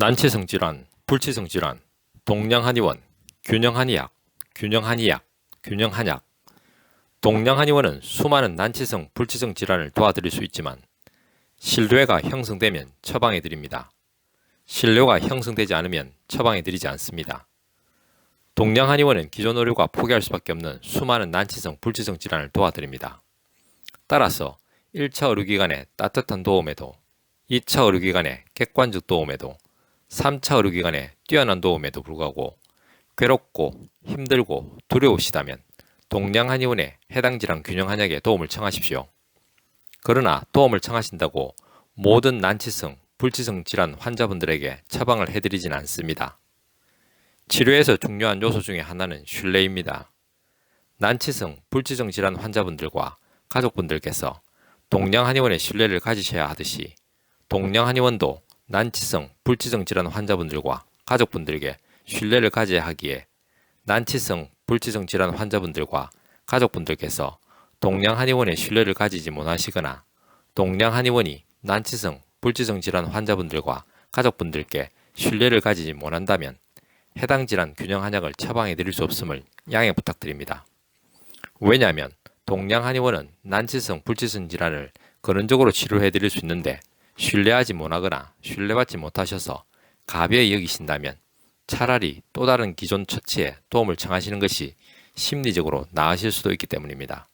난치성 질환, 불치성 질환, 동량한의원, 균형한의학, 균형한의학, 균형한약. 동량한의원은 수많은 난치성, 불치성 질환을 도와드릴 수 있지만 신뢰가 형성되면 처방해 드립니다. 신뢰가 형성되지 않으면 처방해 드리지 않습니다. 동량한의원은 기존 의료가 포기할 수밖에 없는 수많은 난치성, 불치성 질환을 도와드립니다. 따라서 1차 의료기관의 따뜻한 도움에도 2차 의료기관의 객관적 도움에도 3차 의료기관의 뛰어난 도움에도 불구하고 괴롭고 힘들고 두려우시다면 동량한의원의 해당 질환 균형 한약에 도움을 청하십시오. 그러나 도움을 청하신다고 모든 난치성, 불치성 질환 환자분들에게 처방을 해드리진 않습니다. 치료에서 중요한 요소 중에 하나는 신뢰입니다. 난치성, 불치성 질환 환자분들과 가족분들께서 동량한의원의 신뢰를 가지셔야 하듯이 동량한의원도 난치성, 불치성 질환 환자분들과 가족분들에게 신뢰를 가져야 하기에 난치성, 불치성 질환 환자분들과 가족분들께서 동량한의원의 신뢰를 가지지 못하시거나 동량한의원이 난치성, 불치성 질환 환자분들과 가족분들께 신뢰를 가지지 못한다면 해당 질환 균형 한약을 처방해 드릴 수 없음을 양해 부탁드립니다. 왜냐하면 동량한의원은 난치성, 불치성 질환을 근원적으로 치료해 드릴 수 있는데 신뢰하지 못하거나 신뢰받지 못하셔서 가벼이 여기신다면 차라리 또 다른 기존 처치에 도움을 청하시는 것이 심리적으로 나으실 수도 있기 때문입니다.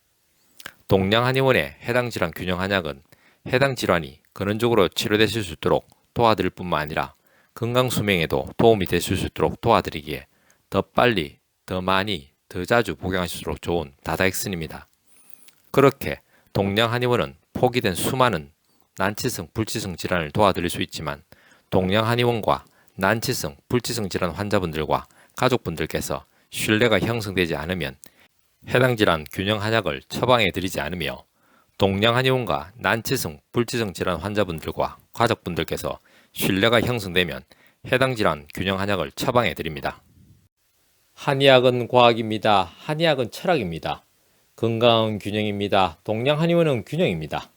동량한의원의 해당 질환 균형 한약은 해당 질환이 근원적으로 치료되실 수 있도록 도와드릴 뿐만 아니라 건강 수명에도 도움이 되실 수 있도록 도와드리기에 더 빨리, 더 많이, 더 자주 복용하실수록 좋은 다다익선입니다. 그렇게 동량한의원은 포기된 수많은 난치성, 불치성 질환을 도와드릴 수 있지만 동량한의원과 난치성, 불치성 질환 환자분들과 가족분들께서 신뢰가 형성되지 않으면 해당 질환 균형 한약을 처방해 드리지 않으며 동량한의원과 난치성, 불치성 질환 환자분들과 가족분들께서 신뢰가 형성되면 해당 질환 균형 한약을 처방해 드립니다. 한의학은 과학입니다. 한의학은 철학입니다. 건강은 균형입니다. 동량한의원은 균형입니다.